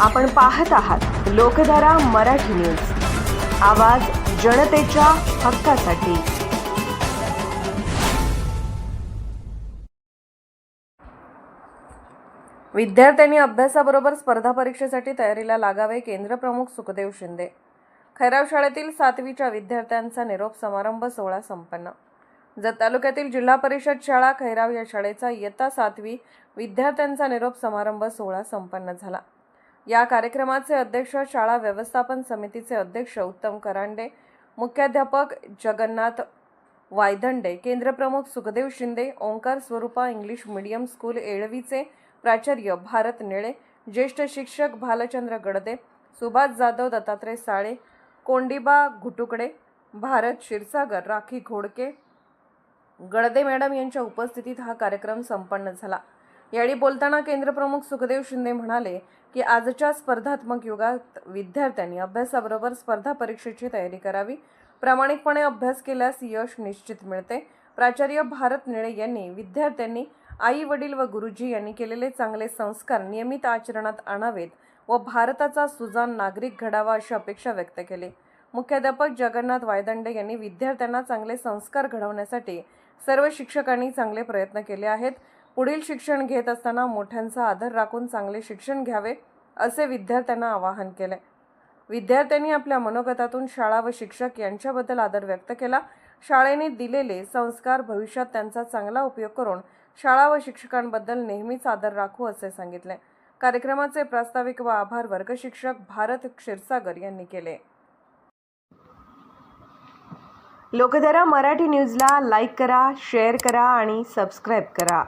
आपण पाहत आहात लोकधारा मराठी न्यूज. आवाज जनतेच्या हक्कासाठी. विद्यार्थ्यांनी अभ्यासाबरोबर स्पर्धा परीक्षेसाठी तयारीला लागावे केंद्रप्रमुख सुखदेव शिंदे. खैराव शाळेतील सातवीच्या विद्यार्थ्यांचा निरोप समारंभ सोहळा संपन्न. जत तालुक्यातील जिल्हा परिषद शाळा खैराव या शाळेचा इयत्ता सातवी विद्यार्थ्यांचा निरोप समारंभ सोहळा संपन्न झाला. या कार्यक्रमाचे अध्यक्ष शाळा व्यवस्थापन समितीचे अध्यक्ष उत्तम करांडे मुख्याध्यापक Jagannath Waydande केंद्रप्रमुख Sukhdev Shinde Omkar Swarupa English medium school एळवीचे प्राचार्य भारत निळे ज्येष्ठ शिक्षक भालचंद्र गडदे सुभाष जाधव दत्तात्रय साळे कोंडिबा घुटुकडे भारत क्षीरसागर राखी घोडके गडदे मॅडम यांच्या उपस्थितीत हा कार्यक्रम संपन्न झाला. यावेळी बोलताना केंद्रप्रमुख सुखदेव शिंदे म्हणाले की आजच्या स्पर्धात्मक युगात विद्यार्थ्यांनी अभ्यासाबरोबर स्पर्धा परीक्षेची तयारी करावी. प्रामाणिकपणे अभ्यास केल्यास यश निश्चित मिळते. प्राचार्य भारत निळे यांनी विद्यार्थ्यांनी आई वडील व गुरुजी यांनी केलेले चांगले संस्कार नियमित आचरणात आणावेत व भारताचा सुजान नागरिक घडावा अशी अपेक्षा व्यक्त केली. मुख्याध्यापक जगन्नाथ वायदंडे यांनी विद्यार्थ्यांना चांगले संस्कार घडवण्यासाठी सर्व शिक्षकांनी चांगले प्रयत्न केले आहेत. पुढील शिक्षण घेत असताना मोठ्यांचा आदर राखून चांगले शिक्षण घ्यावे असे विद्यार्थ्यांना आवाहन केले. विद्यार्थ्यांनी आपल्या मनोगतातून शाळा व शिक्षक यांच्याबद्दल आदर व्यक्त केला. शाळेने दिलेले संस्कार भविष्यात त्यांचा चांगला उपयोग करून शाळा व शिक्षकांबद्दल नेहमीच आदर राखू असे सांगितले. कार्यक्रमाचे प्रास्ताविक व आभार वर्ग शिक्षक भारत क्षीरसागर यांनी केले. लोकधारा मराठी न्यूजला लाईक करा शेअर करा आणि सबस्क्राईब करा.